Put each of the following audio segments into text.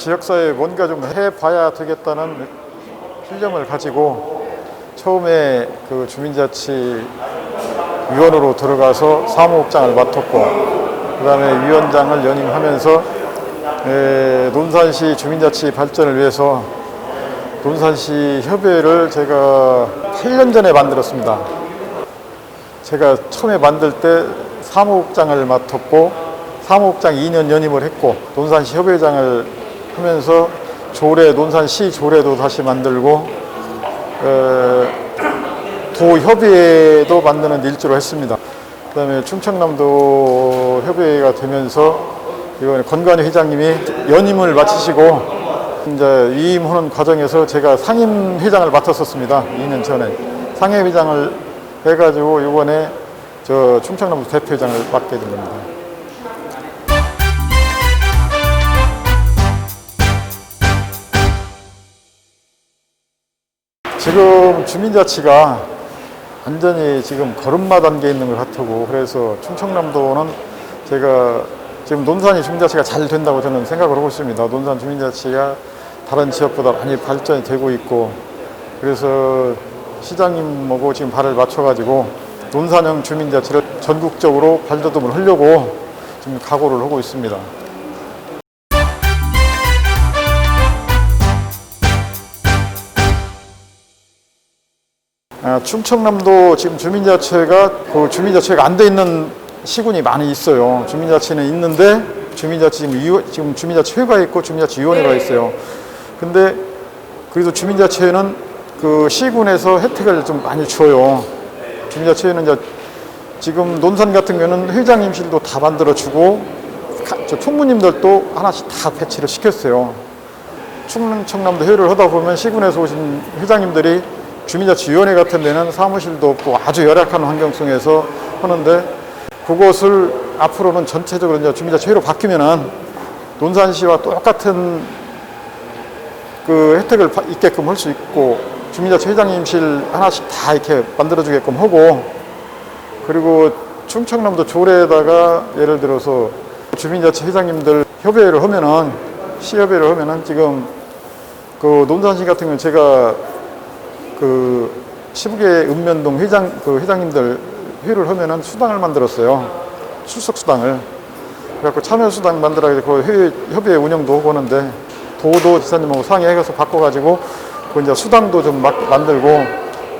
지역사회에 뭔가 좀 해봐야 되겠다는 필념을 가지고 처음에 그 주민자치 위원으로 들어가서 사무국장을 맡았고 그 다음에 위원장을 연임하면서 에, 논산시 주민자치 발전을 위해서 논산시 협의회를 제가 8년 전에 만들었습니다. 제가 처음에 만들 때 사무국장을 맡았고 사무국장 2년 연임을 했고 논산시 협의회장을 하면서 조례 논산시 조례도 다시 만들고 에, 도협의회도 만드는 일주로 했습니다. 그다음에 충청남도 협의회가 되면서 이번에 권관희 회장님이 연임을 마치시고 이제 위임하는 과정에서 제가 상임 회장을 맡았었습니다. 2년 전에 상임 회장을 해가지고 이번에 저 충청남도 대표회장을 맡게 된 겁니다. 지금 주민자치가 완전히 지금 걸음마 단계에 있는 것 같고 그래서 충청남도는 제가 지금 논산이 주민자치가 잘 된다고 저는 생각을 하고 있습니다. 논산 주민자치가 다른 지역보다 많이 발전이 되고 있고 그래서 시장님하고 지금 발을 맞춰가지고 논산형 주민자치를 전국적으로 발돋움을 하려고 지금 각오를 하고 있습니다. 아, 충청남도 지금 주민자치가 그 주민자치가 안 돼 있는 시군이 많이 있어요. 주민자치는 있는데 주민자치 지금, 위원- 지금 주민자치회가 있고 주민자치위원회가 있어요. 근데 그래도 주민자치회는 그 시군에서 혜택을 좀 많이 줘요. 주민자치회는 이제 지금 논산 같은 경우는 회장님실도 다 만들어 주고 가- 저 총무님들도 하나씩 다 배치를 시켰어요. 충청남도 회의를 하다 보면 시군에서 오신 회장님들이 주민자치위원회 같은 데는 사무실도 없고 아주 열악한 환경 속에서 하는데 그것을 앞으로는 전체적으로 이제 주민자치회로 바뀌면은 논산시와 똑같은 그 혜택을 바- 있게끔 할 수 있고 주민자치 회장님실 하나씩 다 이렇게 만들어주게끔 하고 그리고 충청남도 조례에다가 예를 들어서 주민자치 회장님들 협의회를 하면은 시협의회를 하면은 지금 그 논산시 같은 경우는 제가 그 시북의 읍면동 회장 그 회장님들 회의를 하면은 수당을 만들었어요. 출석 수당을. 그래갖고 참여 수당 만들어야 그 회의 협의회 운영도 하고 하는데 도도 지사님하고 상의해서 바꿔가지고 그 이제 수당도 좀 막 만들고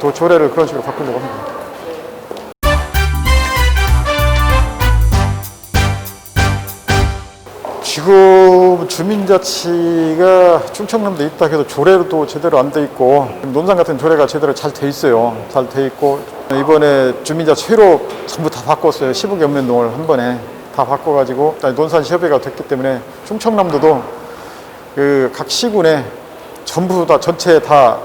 또 조례를 그런 식으로 바꾸려고 합니다. 지금 주민자치가 충청남도에 있다 해도 조례도 제대로 안 돼 있고 논산 같은 조례가 제대로 잘 돼 있어요. 잘 돼 있고 이번에 주민자치 회로 전부 다 바꿨어요. 시북 연면동을 한 번에 다 바꿔가지고 논산 협의가 됐기 때문에 충청남도도 그 각 시군에 전부 다 전체 다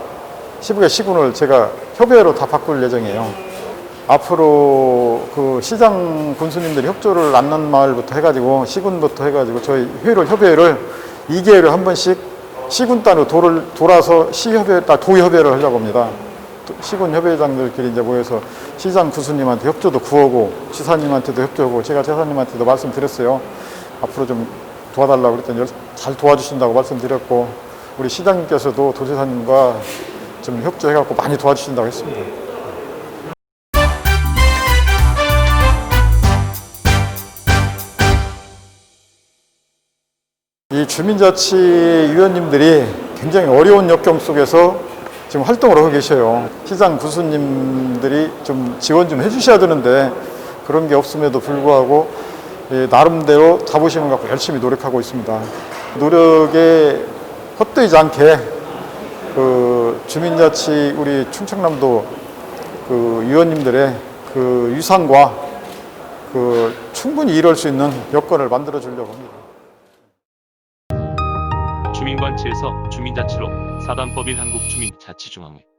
시북의 시군을 제가 협의회로 다 바꿀 예정이에요. 앞으로 그 시장 군수님들이 협조를 안는 마을부터 해가지고 시군부터 해가지고 저희 회의를 협의회를 2개월에 한 번씩 시군 단위로 도를 돌아서 시협회, 아, 도협회를 하려고 합니다. 도- 시군 협회장들끼리 이제 모여서 시장 군수님한테 협조도 구하고 지사님한테도 협조하고 제가 지사님한테도 말씀드렸어요. 앞으로 좀 도와달라고 그랬더니 열- 잘 도와주신다고 말씀드렸고 우리 시장님께서도 도지사님과 좀 협조해갖고 많이 도와주신다고 했습니다. 이 주민자치위원님들이 굉장히 어려운 역경 속에서 지금 활동을 하고 계셔요. 시장 군수님들이 좀 지원 좀 해주셔야 되는데 그런 게 없음에도 불구하고 예, 나름대로 자부심을 갖고 열심히 노력하고 있습니다. 노력에 헛되지 않게 그 주민자치 우리 충청남도 그 위원님들의 그 유산과 그 충분히 이룰 수 있는 여건을 만들어 주려고 합니다. 주민관치에서 주민자치로 사단법인 한국주민자치중앙회